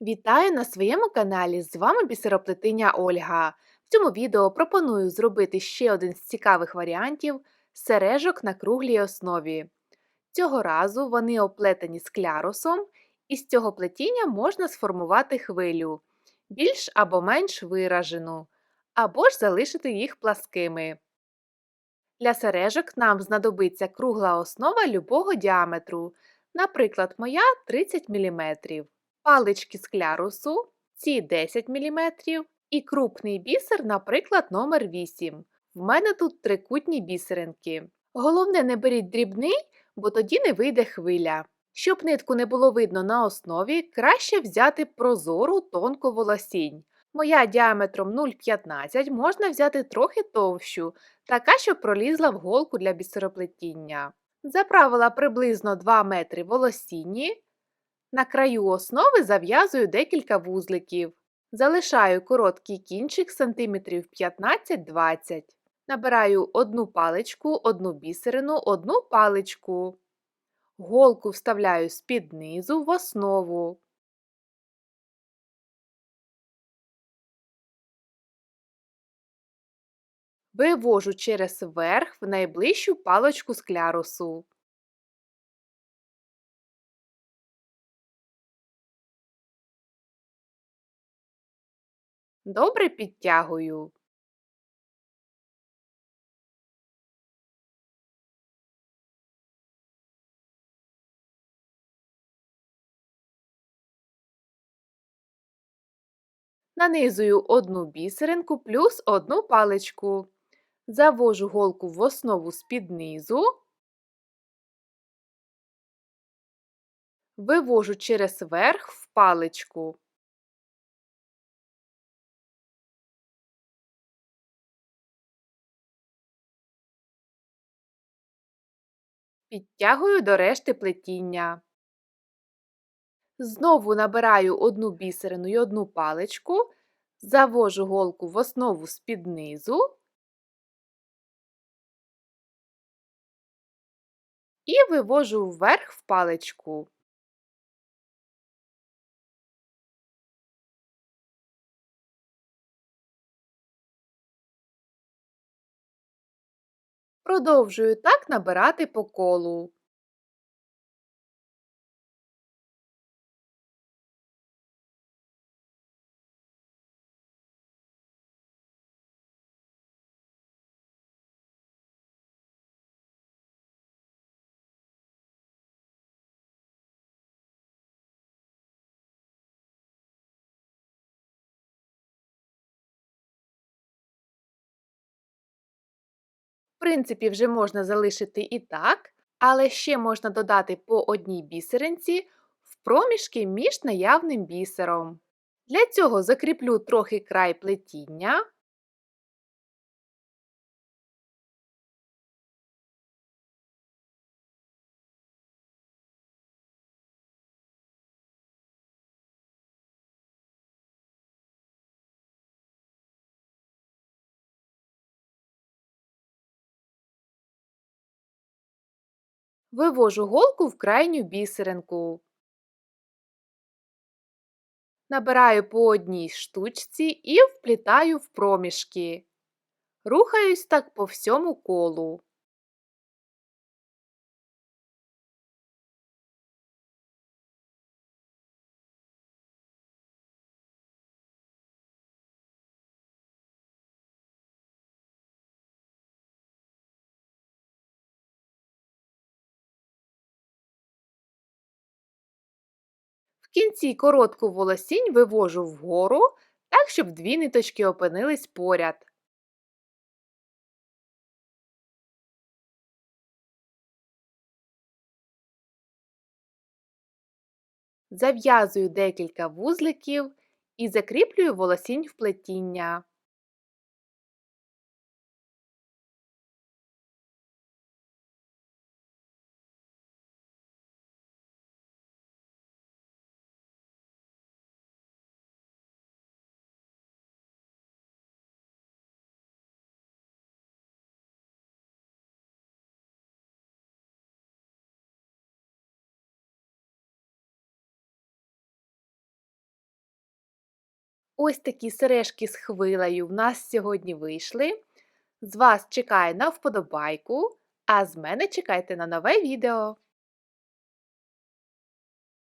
Вітаю на своєму каналі! З вами бісероплетиня Ольга. В цьому відео пропоную зробити ще один з цікавих варіантів сережок на круглій основі. Цього разу вони оплетені склярусом, і з цього плетіння можна сформувати хвилю, більш або менш виражену, або ж залишити їх пласкими. Для сережок нам знадобиться кругла основа любого діаметру, наприклад, моя 30 мм палички склярусу, ці 10 мм і крупний бісер, наприклад, номер 8 В мене тут трикутні бісеринки. Головне, не беріть дрібний, бо тоді не вийде хвиля. Щоб нитку не було видно на основі, краще взяти прозору тонку волосінь. Моя діаметром 0,15 можна взяти трохи товщу, така, щоб пролізла в голку для бісероплетіння. Заправила приблизно 2 метри волосінні, на краю основи зав'язую декілька вузликів. Залишаю короткий кінчик сантиметрів 15-20. Набираю одну паличку, одну бісерину, одну паличку. Голку вставляю з-під низу в основу. Вивожу через верх в найближчу паличку склярусу. Добре підтягую. Нанизую одну бісеринку плюс одну паличку. Завожу голку в основу з-під низу, вивожу через верх в паличку. Підтягую до решти плетіння. Знову набираю одну бісерину і одну паличку, завожу голку в основу з-під низу і вивожу вверх в паличку. Продовжую так набирати по колу. В принципі, вже можна залишити і так, але ще можна додати по одній бісеринці в проміжки між наявним бісером. Для цього закріплю трохи край плетіння. Вивожу голку в крайню бісеринку. Набираю по одній штучці і вплітаю в проміжки. Рухаюсь так по всьому колу. Кінці коротку волосінь вивожу вгору, так, щоб дві ниточки опинились поряд. Зав'язую декілька вузликів і закріплюю волосінь в плетіння. Ось такі сережки з хвилею в нас сьогодні вийшли. З вас чекаю на вподобайку, а з мене чекайте на нове відео.